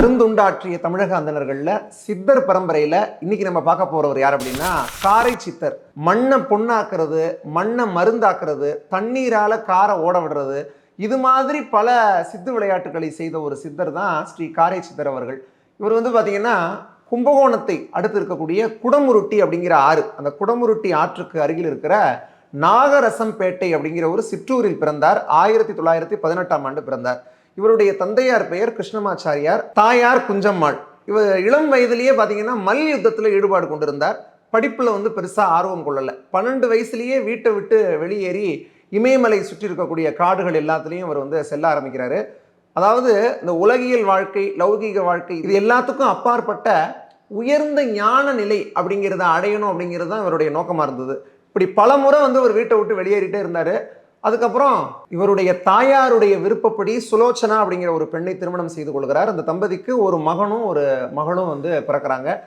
அருந்துண்டாற்றிய தமிழக அந்தனர்களில் சித்தர் பரம்பரையில் இன்னைக்கு நம்ம பார்க்க போறவர் யார் அப்படின்னா காரை சித்தர். மண்ணை பொண்ணாக்குறது மண்ணை மருந்தாக்குறது தண்ணீரால காரை ஓட விடுறது. இது மாதிரி பல சித்து விளையாட்டுகளை செய்த ஒரு சித்தர் தான் ஸ்ரீ காரை சித்தர் அவர்கள். இவர் வந்து பார்த்தீங்கன்னா கும்பகோணத்தை அடுத்து இருக்கக்கூடிய குடமுருட்டி அப்படிங்கிற ஆறு. அந்த குடமுருட்டி ஆற்றுக்கு அருகில் இருக்கிற நாகரசம்பேட்டை அப்படிங்கிற ஒரு சிற்றூரில் பிறந்தார். ஆயிரத்தி தொள்ளாயிரத்தி பதினெட்டாம் ஆண்டு பிறந்தார். இவருடைய தந்தையார் பெயர் கிருஷ்ணமாச்சாரியார் தாயார் குஞ்சம்மாள். இவர் இளம் வயதிலேயே பார்த்தீங்கன்னா மல் யுத்தத்தில் ஈடுபாடு கொண்டிருந்தார். படிப்பில் வந்து பெருசாக ஆர்வம் கொள்ளலை. பன்னெண்டு வயசுலேயே வீட்டை விட்டு வெளியேறி இமயமலை சுற்றி இருக்கக்கூடிய காடுகள் எல்லாத்துலேயும் அவர் வந்து செல்ல ஆரம்பிக்கிறாரு. அதாவது இந்த உலகியல் வாழ்க்கை லௌகீக வாழ்க்கை இது எல்லாத்துக்கும் அப்பாற்பட்ட உயர்ந்த ஞான நிலை அப்படிங்கிறத அடையணும் அப்படிங்கிறது தான் இவருடைய நோக்கமாக இருந்தது. இப்படி பல முறை வந்து அவர் வீட்டை விட்டு வெளியேறிட்டே இருந்தார். அதுக்கப்புறம் இவருடைய தாயாருடைய விருப்பப்படி சுலோச்சனா அப்படிங்கிற ஒரு பெண்ணை திருமணம் செய்து கொள்கிறார். அந்த தம்பதிக்கு ஒரு மகனும் ஒரு மகளும் வந்து பிறக்கிறாங்க.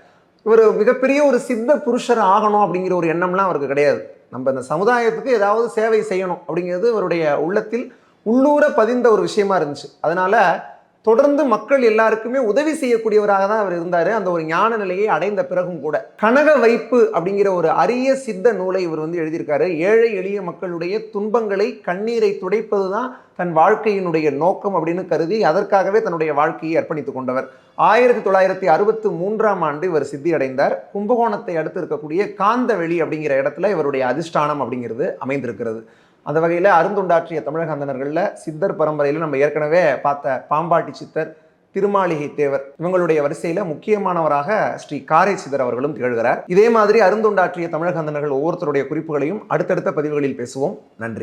இவர் மிகப்பெரிய ஒரு சித்த புருஷர் ஆகணும் அப்படிங்கிற ஒரு எண்ணம்லாம் அவருக்கு கிடையாது. நம்ம இந்த சமுதாயத்துக்கு ஏதாவது சேவை செய்யணும் அப்படிங்கிறது இவருடைய உள்ளத்தில் உள்ளூர பதிந்த ஒரு விஷயமா இருந்துச்சு. அதனால தொடர்ந்து மக்கள் எல்லாருக்குமே உதவி செய்யக்கூடியவராக தான் அவர் இருந்தார். அந்த ஒரு ஞான நிலையை அடைந்த பிறகும் கூட. கனக வைப்பு அப்படிங்கிற ஒரு அரிய சித்த நூலை இவர் வந்து எழுதியிருக்காரு. ஏழை எளிய மக்களுடைய துன்பங்களை கண்ணீரை துடைப்பது தான் தன் வாழ்க்கையினுடைய நோக்கம் அப்படின்னு கருதி அதற்காகவே தன்னுடைய வாழ்க்கையை அர்ப்பணித்துக் கொண்டவர். ஆயிரத்தி தொள்ளாயிரத்தி அறுபத்தி மூன்றாம் ஆண்டு இவர் சித்தி அடைந்தார் கும்பகோணத்தை அடுத்து இருக்கக்கூடிய காந்தவெளி அப்படிங்கிற இடத்துல இவருடைய அதிஷ்டானம் அப்படிங்கிறது அமைந்திருக்கிறது. அந்த வகையில் அருந்துண்டாற்றிய தமிழக அந்தனர்களில் சித்தர் பரம்பரையில் நம்ம ஏற்கனவே பார்த்த பாம்பாட்டி சித்தர் திருமாளிகை தேவர் இவங்களுடைய வரிசையில் முக்கியமானவராக ஸ்ரீ காரை சிதர் அவர்களும் திகழ்கிறார். இதே மாதிரி அருந்துண்டாற்றிய தமிழக அந்தனர்கள் ஒவ்வொருத்தருடைய குறிப்புகளையும் அடுத்தடுத்த பதிவுகளில் பேசுவோம். நன்றி.